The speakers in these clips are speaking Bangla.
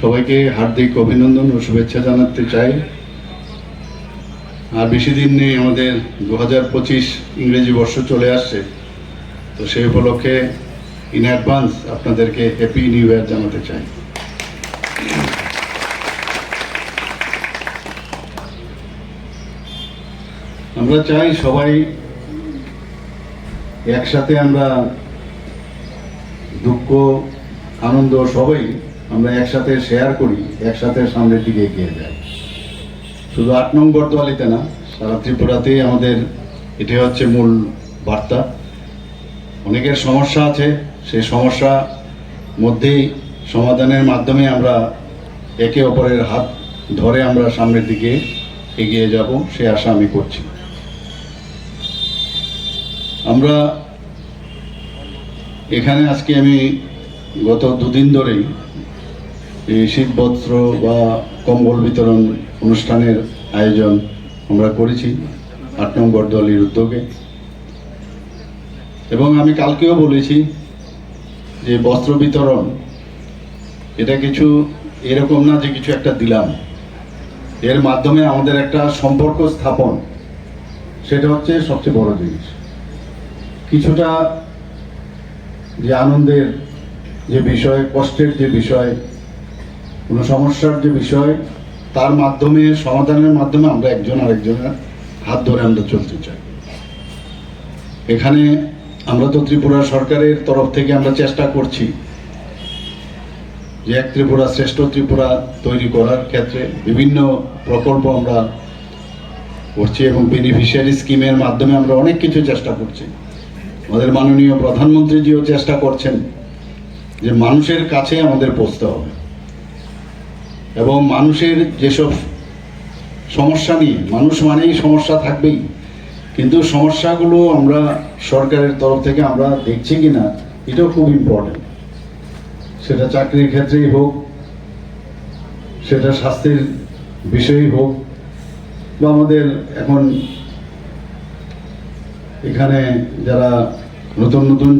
সবাইকে হার্দিক অভিনন্দন ও শুভেচ্ছা জানাতে চাই। আর বেশি দিন নেই, আমাদের দু হাজার পঁচিশ ইংরেজি বর্ষ চলে আসছে। তো সেই উপলক্ষে ইন অ্যাডভান্স আপনাদেরকে হ্যাপি নিউ ইয়ার জানাতে চাই। আমরা চাই সবাই একসাথে আমরা দুঃখ, আনন্দ সবাই আমরা একসাথে শেয়ার করি, একসাথে সামনের দিকে এগিয়ে যাই। শুধু আট নং বর্তমালিতে না, সারা ত্রিপুরাতেই আমাদের এটি হচ্ছে মূল বার্তা। অনেকের সমস্যা আছে, সেই সমস্যা মধ্যেই সমাধানের মাধ্যমে আমরা একে অপরের হাত ধরে আমরা সামনের দিকে এগিয়ে যাব, সে আশা আমি করছি। আমরা এখানে আজকে আমি গত দুদিন ধরেই এই শীত বা কম্বল বিতরণ অনুষ্ঠানের আয়োজন আমরা করেছি আট নম্বর দলের উদ্যোগে। এবং আমি কালকেও বলেছি যে বস্ত্র বিতরণ, এটা কিছু এরকম না যে কিছু একটা দিলাম। এর মাধ্যমে আমাদের একটা সম্পর্ক স্থাপন, সেটা হচ্ছে সবচেয়ে বড় জিনিস। কিছুটা যে আনন্দের যে বিষয়, কষ্টের যে বিষয় কোনো সমস্যার যে বিষয়, তার মাধ্যমে, সমাধানের মাধ্যমে আমরা একজন আরেকজনের হাত ধরে আমরা চলতে চাই। এখানে আমরা তো ত্রিপুরা সরকারের তরফ থেকে আমরা চেষ্টা করছি যে এক ত্রিপুরা শ্রেষ্ঠ ত্রিপুরা তৈরি করার ক্ষেত্রে বিভিন্ন প্রকল্প আমরা করছি এবং বেনিফিশিয়ারি স্কিমের মাধ্যমে আমরা অনেক কিছু চেষ্টা করছি। আমাদের মাননীয় প্রধানমন্ত্রীজিও চেষ্টা করছেন যে মানুষের কাছে আমাদের পৌঁছতে হবে। এবং মানুষের যেসব সমস্যা নিয়ে, মানুষ মানেই সমস্যা থাকবেই। কিন্তু সমস্যাগুলো আমরা সরকারের তরফ থেকে আমরা দেখছি কি না এটাও খুব ইম্পর্টেন্ট সেটা চাকরির ক্ষেত্রেই হোক, সেটা স্বাস্থ্যের বিষয়েই হোক, বা আমাদের এখন এখানে যারা নতুন নতুন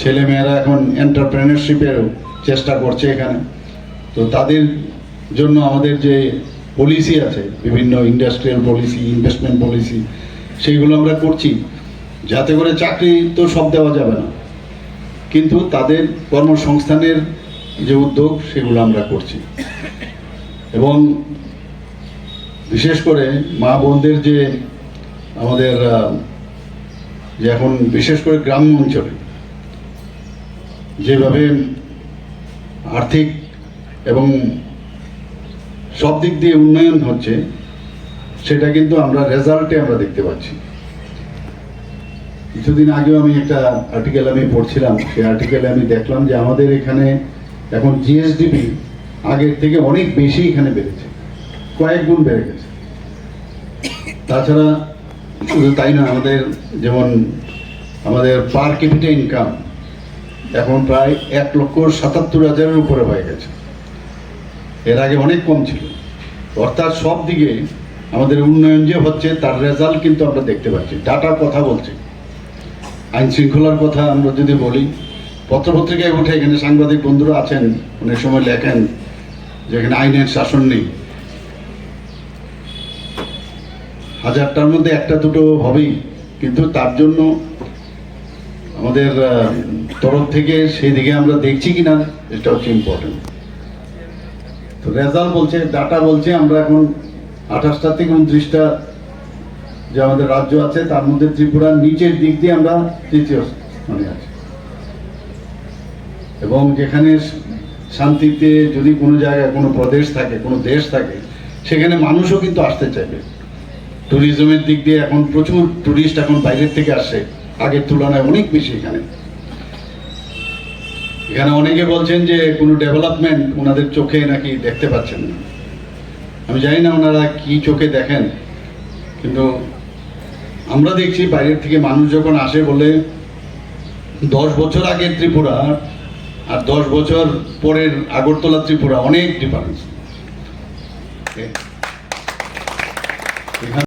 ছেলেমেয়েরা এখন এন্টারপ্রেনারশিপের চেষ্টা করছে এখানে, তো তাদের জন্য আমাদের যে পলিসি আছে, বিভিন্ন ইন্ডাস্ট্রিয়াল পলিসি ইনভেস্টমেন্ট পলিসি সেইগুলো আমরা করছি। যাতে করে চাকরি তো সব দেওয়া যাবে না। কিন্তু তাদের কর্মসংস্থানের যে উদ্যোগ, সেগুলো আমরা করছি। এবং বিশেষ করে মা বোনদের যে আমাদের যে এখন বিশেষ করে গ্রাম্য অঞ্চলে, যেভাবে আর্থিক এবং সব দিক দিয়ে উন্নয়ন হচ্ছে, সেটা কিন্তু আমরা রেজাল্টে আমরা দেখতে পাচ্ছি। কিছুদিন আগেও আমি একটা আর্টিকেল আমি পড়ছিলাম, সেই আর্টিকেলে আমি দেখলাম যে আমাদের এখানে এখন জিএসডিপি আগের থেকে অনেক বেশি এখানে বেড়েছে, কয়েক গুণ বেড়ে গেছে। তাছাড়া শুধু তাই না আমাদের যেমন আমাদের পার ক্যাপিটা ইনকাম এখন প্রায় এক লক্ষ সাতাত্তর হাজারের উপরে হয়ে গেছে। এর আগে অনেক কম ছিল। অর্থাৎ সব দিকে আমাদের উন্নয়ন যে হচ্ছে, তার রেজাল্ট কিন্তু আমরা দেখতে পাচ্ছি। ডাটা কথা বলছে। আইন শৃঙ্খলার কথা আমরা যদি বলি, পত্রপত্রিকায় উঠে এখানে সাংবাদিক বন্ধুরা আছেন, অনেক সময় লেখেন যে এখানে আইনের শাসন নেই। হাজারটার মধ্যে একটা দুটো হবেই, কিন্তু তার জন্য আমাদের তরফ থেকে সেই দিকে আমরা দেখছি কিনা, এটা হচ্ছে ইম্পর্টেন্ট তো রেজাল্ট বলছে ডাটা বলছে, আমরা এখন আঠাশটা থেকে উনত্রিশটা যে আমাদের রাজ্য আছে, তার মধ্যে ত্রিপুরার নিচের দিক দিয়ে আমরা তৃতীয় স্থানে আছি। এবং যেখানে শান্তিতে যদি কোনো জায়গায় কোনো প্রদেশ থাকে, কোনো দেশ থাকে, সেখানে মানুষও কিন্তু আসতে চাইবে। ট্যুরিজমের দিক দিয়ে এখন প্রচুর ট্যুরিস্ট এখন বাইরের থেকে আসে। আগের তুলনায় অনেক বেশি এখানে। এখানে অনেকে বলছেন যে কোনো ডেভেলপমেন্ট ওনাদের চোখে নাকি দেখতে পাচ্ছেন না। আমি জানি না ওনারা কি চোখে দেখেন, কিন্তু আমরা দেখছি বাইরের থেকে মানুষ যখন আসে বলে দশ বছর আগের ত্রিপুরা আর দশ বছর পরের আগরতলা ত্রিপুরা, অনেক ডিফারেন্স এখানে